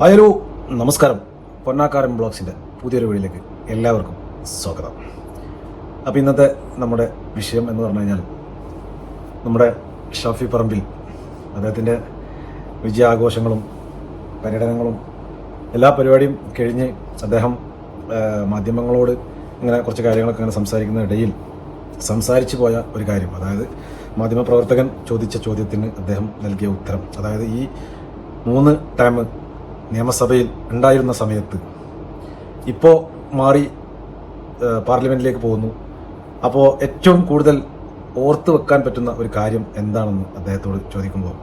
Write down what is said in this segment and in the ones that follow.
Hello നമസ്കാരം. പൊന്നാക്കാരൻ ബ്ലോഗ്സിന്റെ പുതിയൊരു വീഡിയോയിലേക്ക് എല്ലാവർക്കും സ്വാഗതം. അപ്പോൾ ഇന്നത്തെ നമ്മുടെ വിഷയം എന്ന് പറഞ്ഞു കഴിഞ്ഞാൽ നമ്മുടെ ഷാഫി പറമ്പിൽ അദ്ദേഹത്തിന്റെ വിജയാഘോഷങ്ങളും പര്യടനങ്ങളും എല്ലാ പരിപാടിയും കഴിഞ്ഞ് അദ്ദേഹം മാധ്യമങ്ങളോട് ഇങ്ങനെ കുറച്ച് കാര്യങ്ങളൊക്കെ ഇങ്ങനെ സംസാരിക്കുന്ന ഇടയിൽ സംസാരിച്ചു പോയ ഒരു കാര്യം. അതായത് മാധ്യമപ്രവർത്തകൻ ചോദിച്ച ചോദ്യത്തിന് അദ്ദേഹം നൽകിയ ഉത്തരം. അതായത് ഈ മൂന്ന് ടൈം നിയമസഭയിൽ ഉണ്ടായിരുന്ന സമയത്ത് ഇപ്പോൾ മാറി പാർലമെന്റിലേക്ക് പോകുന്നു. അപ്പോൾ ഏറ്റവും കൂടുതൽ ഓർത്ത് വെക്കാൻ പറ്റുന്ന ഒരു കാര്യം എന്താണെന്ന് അദ്ദേഹത്തോട് ചോദിക്കുമ്പോൾ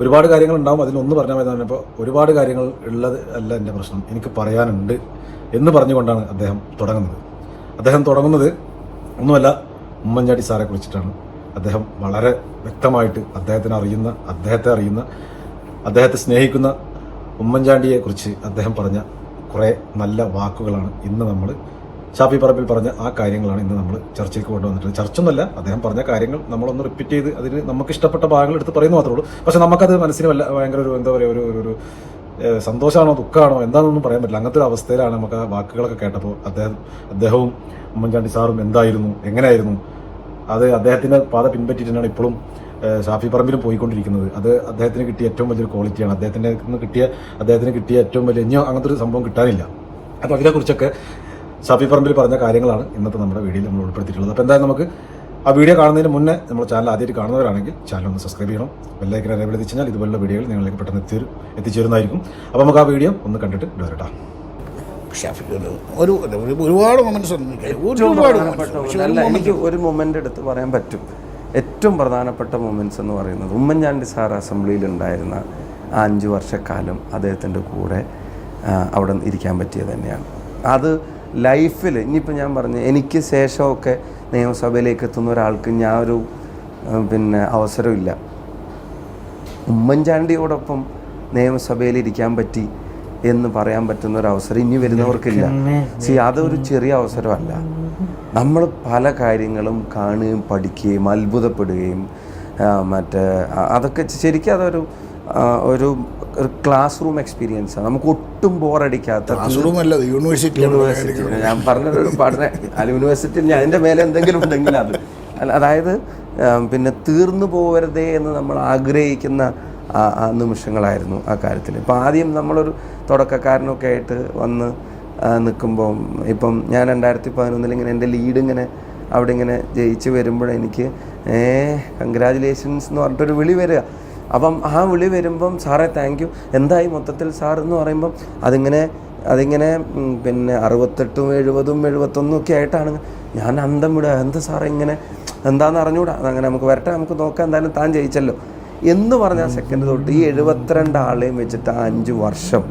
ഒരുപാട് കാര്യങ്ങൾ ഉണ്ടാവും അതിലൊന്ന് പറഞ്ഞാൽ മതി പറഞ്ഞപ്പോൾ ഒരുപാട് കാര്യങ്ങൾ ഉള്ളത് അല്ല എന്റെ പ്രശ്നം. എനിക്ക് പറയാനുണ്ട് എന്ന് പറഞ്ഞുകൊണ്ടാണ് അദ്ദേഹം തുടങ്ങുന്നത്. അദ്ദേഹം തുടങ്ങുന്നത് ഒന്നുമല്ല ഉമ്മൻചാണ്ടി സാറെ കുറിച്ചിട്ടാണ്. അദ്ദേഹം വളരെ വ്യക്തമായിട്ട് അദ്ദേഹത്തിന് അറിയുന്ന അദ്ദേഹത്തെ അറിയുന്ന അദ്ദേഹത്തെ സ്നേഹിക്കുന്ന ഉമ്മൻചാണ്ടിയെ കുറിച്ച് അദ്ദേഹം പറഞ്ഞ കുറേ നല്ല വാക്കുകളാണ് ഇന്ന് നമ്മൾ ഷാഫി പറമ്പിൽ പറഞ്ഞ ആ കാര്യങ്ങളാണ് ഇന്ന് നമ്മൾ ചർച്ചയ്ക്ക് കൊണ്ടുവന്നിട്ടുള്ളത്. ചർച്ചൊന്നുമല്ല അദ്ദേഹം പറഞ്ഞ കാര്യങ്ങൾ നമ്മളൊന്ന് റിപ്പീറ്റ് ചെയ്ത് അതിന് നമുക്ക് ഇഷ്ടപ്പെട്ട ഭാഗങ്ങൾ എടുത്ത് പറയുന്നു മാത്രമേ ഉള്ളൂ. പക്ഷെ നമുക്കത് മനസ്സിന് വല്ല ഭയങ്കര ഒരു എന്താ പറയുക ഒരു ഒരു- സന്തോഷമാണോ ദുഃഖമാണോ എന്താണെന്നൊന്നും പറയാൻ പറ്റില്ല. അങ്ങനത്തെ ഒരു അവസ്ഥയിലാണ് നമുക്ക് ആ വാക്കുകളൊക്കെ കേട്ടപ്പോൾ അദ്ദേഹം അദ്ദേഹവും ഉമ്മൻചാണ്ടി സാറും എന്തായിരുന്നു എങ്ങനെയായിരുന്നു അത് അദ്ദേഹത്തിന്റെ പാത പിൻപറ്റിയിട്ടാണ് ഇപ്പോഴും ഷാഫി പറമ്പിലും പോയിക്കൊണ്ടിരിക്കുന്നത്. അത് അദ്ദേഹത്തിന് കിട്ടിയ ഏറ്റവും വലിയൊരു ക്വാളിറ്റിയാണ് അദ്ദേഹത്തിന്റെ നിന്ന് കിട്ടിയ അദ്ദേഹത്തിന് കിട്ടിയ ഏറ്റവും വലിയ ഇനിയോ അങ്ങനത്തെ ഒരു സംഭവം കിട്ടാനില്ല. അപ്പോൾ അതിനെക്കുറിച്ചൊക്കെ ഷാഫി പറമ്പിൽ പറഞ്ഞ കാര്യങ്ങളാണ് ഇന്നത്തെ നമ്മുടെ വീഡിയോയിൽ നമ്മൾ ഉൾപ്പെടുത്തിയിട്ടുള്ളത്. അപ്പോൾ എന്തായാലും നമുക്ക് ആ വീഡിയോ കാണുന്നതിന് മുന്നേ നമ്മുടെ ചാനൽ ആദ്യമായിട്ട് കാണുന്നവരാണെങ്കിൽ ചാനൽ ഒന്ന് സബ്സ്ക്രൈബ് ചെയ്യണം. ബെല്ലൈക്കൻ എനേബിൾ എത്തിച്ചു കഴിഞ്ഞാൽ ഇതുപോലുള്ള വീഡിയോകൾ നിങ്ങളിലേക്ക് പെട്ടെന്ന് എത്തിച്ചേരും എത്തിച്ചേരുന്നതായിരിക്കും. അപ്പോൾ നമുക്ക് ആ വീഡിയോ ഒന്ന് കണ്ടിട്ട് വരട്ടാം. ഒരു ഒരു ഒരു- ഒരുപാട് മൊമെന്റ്സ് ഉണ്ട്. ഒരുപാട് എനിക്ക് ഒരു മൊമെന്റ് എടുത്ത് പറയാൻ പറ്റും. ഏറ്റവും പ്രധാനപ്പെട്ട മൊമെന്റ്സ് എന്ന് പറയുന്നത് ഉമ്മൻചാണ്ടി സാർ അസംബ്ലിയിലുണ്ടായിരുന്ന ആ അഞ്ച് വർഷക്കാലം അദ്ദേഹത്തിന്റെ കൂടെ അവിടെ ഇരിക്കാൻ പറ്റിയത് തന്നെയാണ്. അത് ലൈഫിൽ ഇനിയിപ്പോൾ ഞാൻ പറഞ്ഞു എനിക്ക് ശേഷമൊക്കെ നിയമസഭയിലേക്ക് എത്തുന്ന ഒരാൾക്ക് ഞാൻ ഒരു പിന്നെ അവസരമില്ല. ഉമ്മൻചാണ്ടിയോടൊപ്പം നിയമസഭയിൽ ഇരിക്കാൻ പറ്റി. എന്ന് പറയാൻ പറ്റുന്ന ഒരു അവസരം ഇനി വരുന്നവർക്കില്ല. സി അതൊരു ചെറിയ അവസരമല്ല. നമ്മൾ പല കാര്യങ്ങളും കാണുകയും പഠിക്കുകയും അത്ഭുതപ്പെടുകയും മറ്റേ അതൊക്കെ ശരിക്കും അതൊരു ഒരു ക്ലാസ് റൂം എക്സ്പീരിയൻസ് ആണ് നമുക്ക് ഒട്ടും ബോറടിക്കാത്ത യൂണിവേഴ്സിറ്റി യൂണിവേഴ്സിറ്റി ഞാൻ പറഞ്ഞൊരു പഠന അല്ല യൂണിവേഴ്സിറ്റിയിൽ ഞാൻ അതിന്റെ മേലെ എന്തെങ്കിലും ഉണ്ടെങ്കിൽ അത്. അതായത് പിന്നെ തീർന്നു പോകരുതേ എന്ന് നമ്മൾ ആഗ്രഹിക്കുന്ന ആ നിമിഷങ്ങളായിരുന്നു ആ കാര്യത്തിൽ. ഇപ്പം ആദ്യം നമ്മളൊരു തുടക്കക്കാരനൊക്കെ ആയിട്ട് വന്ന് നിൽക്കുമ്പം ഇപ്പം ഞാൻ രണ്ടായിരത്തി പതിനൊന്നിൽ ഇങ്ങനെ എന്റെ ലീഡ് ഇങ്ങനെ അവിടെ ഇങ്ങനെ ജയിച്ച് വരുമ്പോഴെനിക്ക് ഏ കൺഗ്രാജുലേഷൻസ് എന്ന് പറഞ്ഞിട്ടൊരു വിളി വരിക. അപ്പം ആ വിളി വരുമ്പം സാറേ താങ്ക് യു എന്തായി മൊത്തത്തിൽ സാർ എന്ന് പറയുമ്പം അതിങ്ങനെ അതിങ്ങനെ പിന്നെ അറുപത്തെട്ടും എഴുപതും എഴുപത്തൊന്നും ഒക്കെ ആയിട്ടാണ്. ഞാൻ അന്തം വിടുക. എന്താ സാറേ ഇങ്ങനെ എന്താണെന്ന് അറിഞ്ഞുകൂടാ അങ്ങനെ നമുക്ക് വരട്ടെ നമുക്ക് നോക്കാം. എന്തായാലും താൻ ജയിച്ചല്ലോ. എന്ന് പറഞ്ഞ സെക്കൻഡ് തൊട്ട് ഈ എഴുപത്തിരണ്ട് ആളെയും വെച്ചിട്ട് ആ അഞ്ച് വർഷം.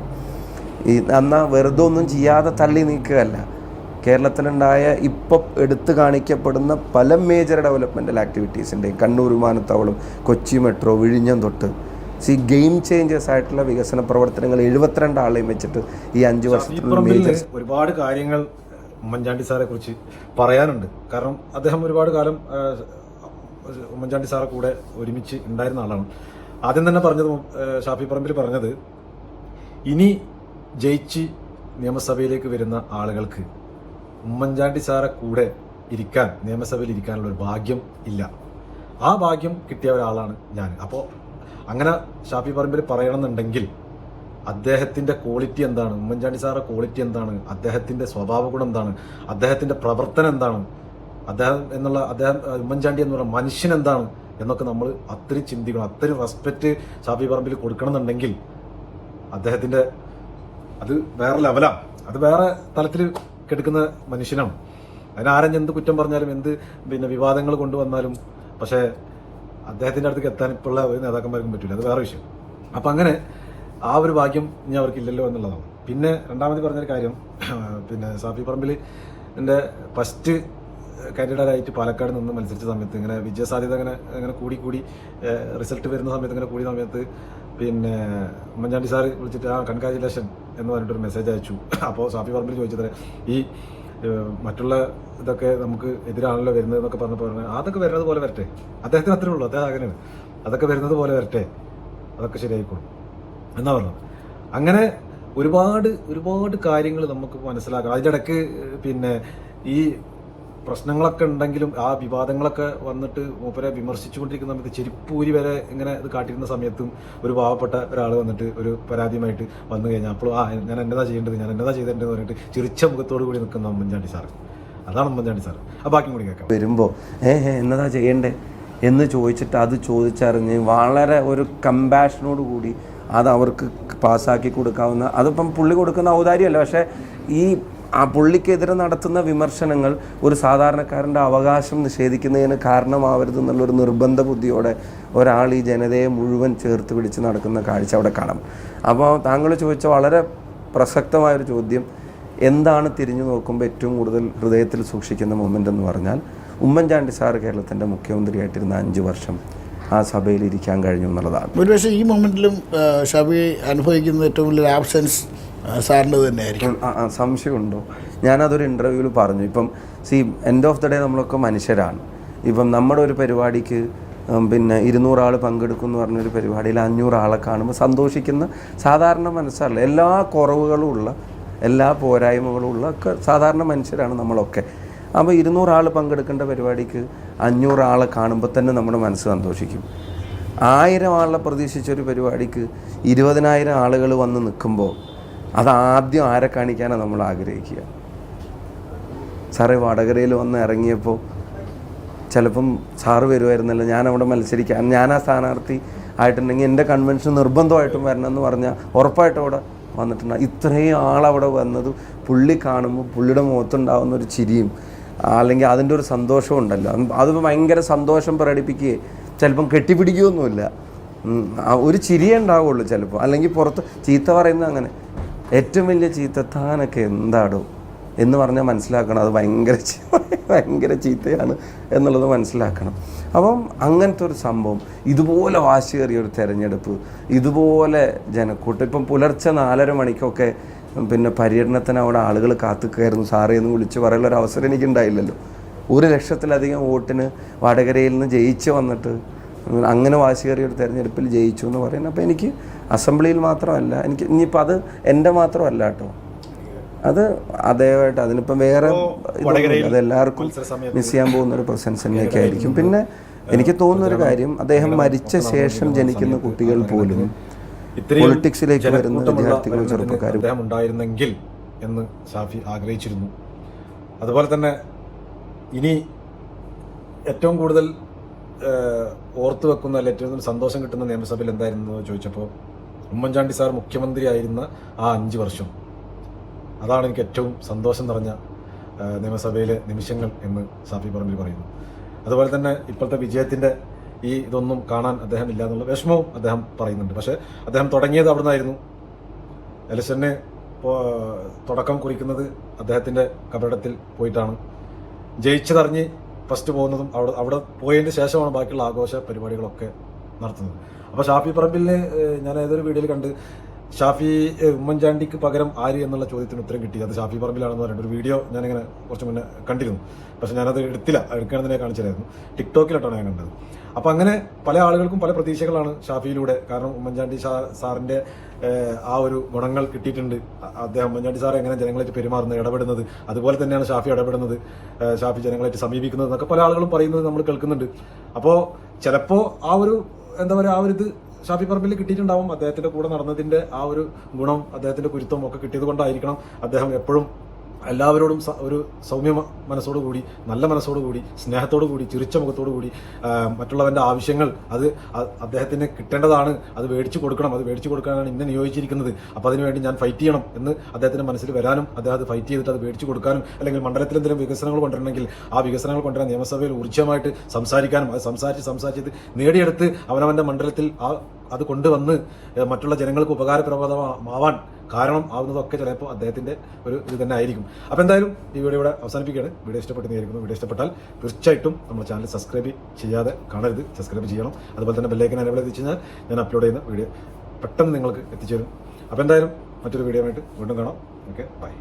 ഈ എന്നാൽ വെറുതെ ഒന്നും ചെയ്യാതെ തള്ളി നീക്കുകയല്ല. കേരളത്തിലുണ്ടായ ഇപ്പോൾ എടുത്തു കാണിക്കപ്പെടുന്ന പല മേജർ ഡെവലപ്മെന്റൽ ആക്ടിവിറ്റീസിന്റെയും കണ്ണൂർ വിമാനത്താവളം കൊച്ചി മെട്രോ വിഴിഞ്ഞം തൊട്ട്. സി ഗെയിം ചേഞ്ചേഴ്സ് ആയിട്ടുള്ള വികസന പ്രവർത്തനങ്ങൾ എഴുപത്തിരണ്ട് ആളെയും വെച്ചിട്ട് ഈ അഞ്ച് വർഷം ഒരുപാട് കാര്യങ്ങൾ ഉമ്മൻചാണ്ടി സാറെ കുറിച്ച് പറയാനുണ്ട്. കാരണം അദ്ദേഹം ഒരുപാട് കാലം ഉമ്മൻചാണ്ടി സാറെ കൂടെ ഒരുമിച്ച് ഉണ്ടായിരുന്ന ആളാണ്. ആദ്യം തന്നെ പറഞ്ഞത് ഷാഫി പറമ്പിൽ പറഞ്ഞത് ഇനി ജയിച്ച് നിയമസഭയിലേക്ക് വരുന്ന ആളുകൾക്ക് ഉമ്മൻചാണ്ടി സാറെ കൂടെ ഇരിക്കാൻ നിയമസഭയിൽ ഇരിക്കാനുള്ള ഒരു ഭാഗ്യം ഇല്ല. ആ ഭാഗ്യം കിട്ടിയ ഒരാളാണ് ഞാൻ അപ്പോൾ അങ്ങനെ ഷാഫി പറമ്പിൽ പറയണമെന്നുണ്ടെങ്കിൽ അദ്ദേഹത്തിന്റെ ക്വാളിറ്റി എന്താണ്? ഉമ്മൻചാണ്ടി സാറെ ക്വാളിറ്റി എന്താണ്? അദ്ദേഹത്തിന്റെ സ്വഭാവ ഗുണം എന്താണ്? അദ്ദേഹത്തിന്റെ പ്രവർത്തനം എന്താണ്? അദ്ദേഹം എന്നുള്ള അദ്ദേഹം ഉമ്മൻചാണ്ടി എന്ന് പറഞ്ഞ മനുഷ്യൻ എന്താണ് എന്നൊക്കെ നമ്മൾ അത്രയും ചിന്തിക്കണം. അത്രയും റെസ്പെക്റ്റ് ഷാഫി പറമ്പിൽ കൊടുക്കണമെന്നുണ്ടെങ്കിൽ അദ്ദേഹത്തിന്റെ അത് വേറെ ലെവലാ അത് വേറെ തലത്തിൽ കെടുക്കുന്ന മനുഷ്യനാണ്. അതിനാരും എന്ത് കുറ്റം പറഞ്ഞാലും എന്ത് പിന്നെ വിവാദങ്ങൾ കൊണ്ടുവന്നാലും പക്ഷേ അദ്ദേഹത്തിന്റെ അടുത്തേക്ക് എത്താൻ ഇപ്പോഴുള്ള ഒരു നേതാക്കന്മാർക്കും പറ്റില്ല അത് വേറെ വിഷയം. അപ്പം അങ്ങനെ ആ ഒരു ഭാഗ്യം ഇനി അവർക്കില്ലല്ലോ എന്നുള്ളതാണ്. പിന്നെ രണ്ടാമത് പറഞ്ഞൊരു കാര്യം പിന്നെ സാഫി പറമ്പിൽ എന്റെ ഫസ്റ്റ് കാൻഡിഡേറ്റായിട്ട് പാലക്കാട് നിന്ന് മത്സരിച്ച സമയത്ത് ഇങ്ങനെ വിജയസാധ്യത അങ്ങനെ അങ്ങനെ കൂടി കൂടി റിസൾട്ട് വരുന്ന സമയത്ത് ഇങ്ങനെ കൂടിയ സമയത്ത് പിന്നെ ഉമ്മൻചാണ്ടി സാറ് വിളിച്ചിട്ട് ആ കൺഗ്രാജുലേഷൻ എന്ന് പറഞ്ഞിട്ടൊരു മെസ്സേജ് അയച്ചു. അപ്പോൾ സാഫി പറമ്പിൽ ചോദിച്ചത് ഈ മറ്റുള്ള ഇതൊക്കെ നമുക്ക് എതിരാണല്ലോ വരുന്നത് എന്നൊക്കെ പറഞ്ഞപ്പോൾ പറഞ്ഞു അതൊക്കെ വരുന്നത് പോലെ വരട്ടെ. അദ്ദേഹത്തിന് അത്രേ ഉള്ളൂ അദ്ദേഹം അങ്ങനെയാണ് അതൊക്കെ വരുന്നത് പോലെ വരട്ടെ. അതൊക്കെ ശരിയായിക്കോളും. എന്നാ പറഞ്ഞത് അങ്ങനെ ഒരുപാട് ഒരുപാട് കാര്യങ്ങൾ നമുക്ക് മനസ്സിലാക്കണം. അതിന്റെ ഇടയ്ക്ക് പിന്നെ ഈ പ്രശ്നങ്ങളൊക്കെ ഉണ്ടെങ്കിലും ആ വിവാദങ്ങളൊക്കെ വന്നിട്ട് മൂപ്പരെ വിമർശിച്ചുകൊണ്ടിരിക്കുന്ന സമയത്ത് ചെരുപ്പൂരി വരെ ഇങ്ങനെ ഇത് കാട്ടിയിരുന്ന സമയത്തും ഒരു പാവപ്പെട്ട ഒരാൾ വന്നിട്ട് ഒരു പരാതിയുമായിട്ട് വന്നു കഴിഞ്ഞാൽ അപ്പോൾ ആ ഞാൻ എന്നതാ ചെയ്യേണ്ടത് ഞാൻ എന്നതാ എന്ന് പറഞ്ഞിട്ട് ചിരിച്ച മുഖത്തോടു കൂടി നിൽക്കുന്ന ഉമ്മൻചാണ്ടി സാർ അതാണ് ഉമ്മൻചാണ്ടി സാർ ആ ബാക്കി കൂടി കേൾക്കാം. വരുമ്പോൾ ഏ എന്നതാ ചെയ്യേണ്ടേ? എന്ന് ചോദിച്ചിട്ട് അത് ചോദിച്ചറിഞ്ഞ് വളരെ ഒരു കമ്പാഷനോട് കൂടി അത് അവർക്ക് പാസ്സാക്കി കൊടുക്കാവുന്ന അതിപ്പം പുള്ളി കൊടുക്കുന്ന ഔദാര്യമല്ല. പക്ഷേ ഈ ആ പുള്ളിക്കെതിരെ നടത്തുന്ന വിമർശനങ്ങൾ ഒരു സാധാരണക്കാരന്റെ അവകാശം നിഷേധിക്കുന്നതിന് കാരണമാവരുത് എന്നുള്ളൊരു നിർബന്ധ ബുദ്ധിയോടെ ഒരാൾ ഈ ജനതയെ മുഴുവൻ ചേർത്ത് പിടിച്ച് നടക്കുന്ന കാഴ്ച അവിടെ കാണാം. അപ്പോൾ താങ്കൾ ചോദിച്ച വളരെ പ്രസക്തമായൊരു ചോദ്യം എന്താണ് തിരിഞ്ഞു നോക്കുമ്പോൾ ഏറ്റവും കൂടുതൽ ഹൃദയത്തിൽ സൂക്ഷിക്കുന്ന മൊമെന്റ് എന്ന് പറഞ്ഞാൽ ഉമ്മൻചാണ്ടി സാർ കേരളത്തിന്റെ മുഖ്യമന്ത്രിയായിട്ടിരുന്ന അഞ്ച് വർഷം ആ സഭയിൽ ഇരിക്കാൻ കഴിഞ്ഞു എന്നുള്ളതാണ്. ഒരുപക്ഷെ ഈ മൊമെന്റിലും ഷബി അനുഭവിക്കുന്ന ഏറ്റവും വലിയ ആബ്സെൻസ് സാറിന്റെ തന്നെയായിരിക്കും. സംശയമുണ്ടോ? ഞാനതൊരു ഇന്റർവ്യൂവിൽ പറഞ്ഞു. ഇപ്പം see end of the day നമ്മളൊക്കെ മനുഷ്യരാണ്. ഇപ്പം നമ്മുടെ ഒരു പരിപാടിക്ക് പിന്നെ ഇരുന്നൂറാൾ ആൾ പങ്കെടുക്കും എന്ന് പറഞ്ഞൊരു പരിപാടിയിൽ അഞ്ഞൂറാളെ കാണുമ്പോൾ സന്തോഷിക്കുന്ന സാധാരണ മനസ്സല്ല. എല്ലാ കുറവുകളും ഉള്ള എല്ലാ പോരായ്മകളും ഉള്ള ഒക്കെ സാധാരണ മനുഷ്യരാണ് നമ്മളൊക്കെ. അപ്പോൾ ഇരുന്നൂറാൾ പങ്കെടുക്കേണ്ട പരിപാടിക്ക് അഞ്ഞൂറാളെ കാണുമ്പോൾ തന്നെ നമ്മുടെ മനസ്സ് സന്തോഷിക്കും. ആയിരം ആളെ പ്രതീക്ഷിച്ചൊരു പരിപാടിക്ക് ഇരുപതിനായിരം ആളുകൾ വന്ന് നിൽക്കുമ്പോൾ അത് ആദ്യം ആരെ കാണിക്കാനാണ് നമ്മൾ ആഗ്രഹിക്കുക? സാറേ വടകരയിൽ വന്ന് ഇറങ്ങിയപ്പോൾ ചിലപ്പം സാറ് വരുമായിരുന്നല്ലോ ഞാൻ അവിടെ മത്സരിക്കാൻ. ഞാൻ ആ സ്ഥാനാർത്ഥി ആയിട്ടുണ്ടെങ്കിൽ എന്റെ കൺവെൻഷൻ നിർബന്ധമായിട്ടും വരണം എന്ന് പറഞ്ഞാൽ ഉറപ്പായിട്ടും അവിടെ വന്നിട്ടുണ്ട്. ഇത്രയും ആളവിടെ വന്നത് പുള്ളി കാണുമ്പോൾ പുള്ളിയുടെ മുഖത്തുണ്ടാകുന്ന ഒരു ചിരിയും അല്ലെങ്കിൽ അതിന്റെ ഒരു സന്തോഷവും ഉണ്ടല്ലോ. അത് ഭയങ്കര സന്തോഷം പ്രകടിപ്പിക്കുകയെ ചിലപ്പം കെട്ടിപ്പിടിക്കുകയൊന്നുമില്ല. ഒരു ചിരിയേ ഉണ്ടാവുള്ളൂ ചിലപ്പോൾ. അല്ലെങ്കിൽ പുറത്ത് ചീത്ത പറയുന്നത് അങ്ങനെ. ഏറ്റവും വലിയ ചീത്ത താനൊക്കെ എന്താടോ എന്ന് പറഞ്ഞാൽ മനസ്സിലാക്കണം. അത് ഭയങ്കര ഭയങ്കര ചീത്തയാണ് എന്നുള്ളത് മനസ്സിലാക്കണം. അപ്പം അങ്ങനത്തെ ഒരു സംഭവം ഇതുപോലെ വാശിയേറിയ ഒരു തെരഞ്ഞെടുപ്പ് ഇതുപോലെ ജനക്കൂട്ടം. ഇപ്പം പുലർച്ചെ നാലര മണിക്കൊക്കെ പിന്നെ പര്യടനത്തിന് അവിടെ ആളുകൾ കാത്തുക്കായിരുന്നു സാറേ എന്ന് വിളിച്ച് പറയാനുള്ള ഒരു അവസരം എനിക്ക് ഉണ്ടായില്ലല്ലോ ഒരു ലക്ഷത്തിലധികം വോട്ടിന് വടകരയിൽ നിന്ന് ജയിച്ച് വന്നിട്ട് അങ്ങനെ വാശിയേറിയ ഒരു തെരഞ്ഞെടുപ്പിൽ ജയിച്ചു എന്ന് പറയുന്നത്. അപ്പോൾ എനിക്ക് അസംബ്ലിയിൽ മാത്രമല്ല എനിക്ക് ഇനിയിപ്പോൾ അത് എന്റെ മാത്രമല്ല കേട്ടോ. അത് അതേമായിട്ട് അതിനിപ്പം വേറെ. അത് എല്ലാവർക്കും മിസ് ചെയ്യാൻ പോകുന്ന ഒരു പ്രസൻസ് തന്നെയൊക്കെ ആയിരിക്കും. പിന്നെ എനിക്ക് തോന്നുന്ന ഒരു കാര്യം അദ്ദേഹം മരിച്ച ശേഷം ജനിക്കുന്ന കുട്ടികൾ പോലും പൊളിറ്റിക്സിലേക്ക് വരുന്ന വിദ്യാർത്ഥികൾ വിദ്യാർത്ഥികളും ചെറുപ്പക്കാരും ഉണ്ടായിരുന്നെങ്കിൽ എന്ന് ഷാഫി ആഗ്രഹിച്ചിരുന്നു. അതുപോലെ തന്നെ ഇനി ഏറ്റവും കൂടുതൽ ഓർത്തു വെക്കുന്ന അല്ല ഏറ്റവും സന്തോഷം കിട്ടുന്ന നിയമസഭയിൽ എന്തായിരുന്നു ചോദിച്ചപ്പോൾ ഉമ്മൻചാണ്ടി സാർ മുഖ്യമന്ത്രി ആയിരുന്ന ആ അഞ്ച് വർഷം. അതാണ് എനിക്ക് ഏറ്റവും സന്തോഷം നിറഞ്ഞ നിയമസഭയിലെ നിമിഷങ്ങൾ എന്ന് സാഫി പറമ്പിൽ പറയുന്നു. അതുപോലെ തന്നെ ഇപ്പോഴത്തെ വിജയത്തിന്റെ ഈ ഇതൊന്നും കാണാൻ അദ്ദേഹം ഇല്ല എന്നുള്ള വിഷമവും അദ്ദേഹം പറയുന്നുണ്ട്. പക്ഷേ അദ്ദേഹം തുടങ്ങിയത് അവിടെ നിന്നായിരുന്നു ഇലക്ഷന് തുടക്കം കുറിക്കുന്നത് അദ്ദേഹത്തിന്റെ കബറിടത്തിൽ പോയിട്ടാണ്. ജയിച്ചതറിഞ്ഞ് ഫസ്റ്റ് പോകുന്നതും അവിടെ അവിടെ പോയതിന് ശേഷമാണ് ബാക്കിയുള്ള ആഘോഷ പരിപാടികളൊക്കെ നടത്തുന്നത്. അപ്പോൾ ഷാഫി പറമ്പിലിന് ഞാൻ ഏതൊരു വീഡിയോയിൽ കണ്ട് ഷാഫി ഉമ്മൻചാണ്ടിക്ക് പകരം ആര് എന്നുള്ള ചോദ്യത്തിന് ഉത്തരം കിട്ടി. അത് ഷാഫി പറമ്പിലാണെന്ന് പറഞ്ഞിട്ട് ഒരു വീഡിയോ ഞാനിങ്ങനെ കുറച്ച് മുന്നേ കണ്ടിരുന്നു. പക്ഷെ ഞാനത് എടുത്തില്ല. എടുക്കണമെന്ന് കാണിച്ചിരുന്നു ടിക്ടോക്കിലോട്ടാണ് ഞാൻ കണ്ടത്. അപ്പോൾ അങ്ങനെ പല ആളുകൾക്കും പല പ്രതീക്ഷകളാണ് ഷാഫിയിലൂടെ. കാരണം ഉമ്മൻചാണ്ടി ഷാ- സാറിന്റെ ആ ഒരു ഗുണങ്ങൾ കിട്ടിയിട്ടുണ്ട്. അദ്ദേഹം ഉമ്മൻചാണ്ടി സാർ എങ്ങനെ ജനങ്ങളായിട്ട് പെരുമാറുന്നത് ഇടപെടുന്നത് അതുപോലെ തന്നെയാണ് ഷാഫി ഇടപെടുന്നത് ഷാഫി ജനങ്ങളായിട്ട് സമീപിക്കുന്നത് എന്നൊക്കെ പല ആളുകളും പറയുന്നത് നമ്മൾ കേൾക്കുന്നുണ്ട്. അപ്പോൾ ചിലപ്പോൾ ആ ഒരു എന്താ പറയുക ആ ഒരു ഇത് ഷാഫി പറമ്പിൽ കിട്ടിയിട്ടുണ്ടാവും. അദ്ദേഹത്തിന്റെ കൂടെ നടന്നതിന്റെ ആ ഒരു ഗുണം അദ്ദേഹത്തിന്റെ കുരുത്തം ഒക്കെ കിട്ടിയത് കൊണ്ടായിരിക്കണം അദ്ദേഹം എപ്പോഴും എല്ലാവരോടും ഒരു സൗമ്യ മനസ്സോടുകൂടി നല്ല മനസ്സോടുകൂടി സ്നേഹത്തോടു കൂടി ചിരിച്ച മുഖത്തോടു കൂടി മറ്റുള്ളവന്റെ ആവശ്യങ്ങൾ അത് അദ്ദേഹത്തിന് കിട്ടേണ്ടതാണ്. അത് മേടിച്ചു കൊടുക്കണം. അത് മേടിച്ചു കൊടുക്കാനാണ് ഇന്നെ നിയോഗിച്ചിരിക്കുന്നത്. അപ്പോൾ അതിനുവേണ്ടി ഞാൻ ഫൈറ്റ് ചെയ്യണം എന്ന് അദ്ദേഹത്തിന്റെ മനസ്സിൽ വരാനും അദ്ദേഹം അത് ഫൈറ്റ് ചെയ്തിട്ട് അത് മേടിച്ചു കൊടുക്കാനും അല്ലെങ്കിൽ മണ്ഡലത്തിൽ എന്തെങ്കിലും വികസനങ്ങൾ കൊണ്ടുവരണമെങ്കിൽ ആ വികസനങ്ങൾ കൊണ്ടുവരാൻ നിയമസഭയിൽ ഊർജമായിട്ട് സംസാരിക്കാനും അത് സംസാരിച്ച് സംസാരിച്ചത് നേടിയെടുത്ത് അവനവന്റെ മണ്ഡലത്തിൽ ആ അത് കൊണ്ടുവന്ന് മറ്റുള്ള ജനങ്ങൾക്ക് ഉപകാരപ്രദമാവാൻ കാരണം ആവുന്നതൊക്കെ ചിലപ്പോൾ അദ്ദേഹത്തിന്റെ ഒരു ഇത് തന്നെ ആയിരിക്കും. അപ്പോൾ എന്തായാലും ഈ വീഡിയോ ഇവിടെ അവസാനിപ്പിക്കുകയാണ്. വീഡിയോ ഇഷ്ടപ്പെട്ടെന്നായിരിക്കുന്നു വീഡിയോ ഇഷ്ടപ്പെട്ടാൽ തീർച്ചയായിട്ടും നമ്മുടെ ചാനൽ സബ്സ്ക്രൈബ് ചെയ്യാതെ കാണരുത്. സബ്സ്ക്രൈബ് ചെയ്യണം. അതുപോലെ തന്നെ ബെല്ലൈക്കൻ എനേബിൾ എത്തിച്ചു കഴിഞ്ഞാൽ ഞാൻ അപ്ലോഡ് ചെയ്യുന്ന വീഡിയോ പെട്ടെന്ന് നിങ്ങൾക്ക് എത്തിച്ചേരും. അപ്പോൾ എന്തായാലും മറ്റൊരു വീഡിയോ ആയിട്ട് വീണ്ടും കാണാം. Okay bye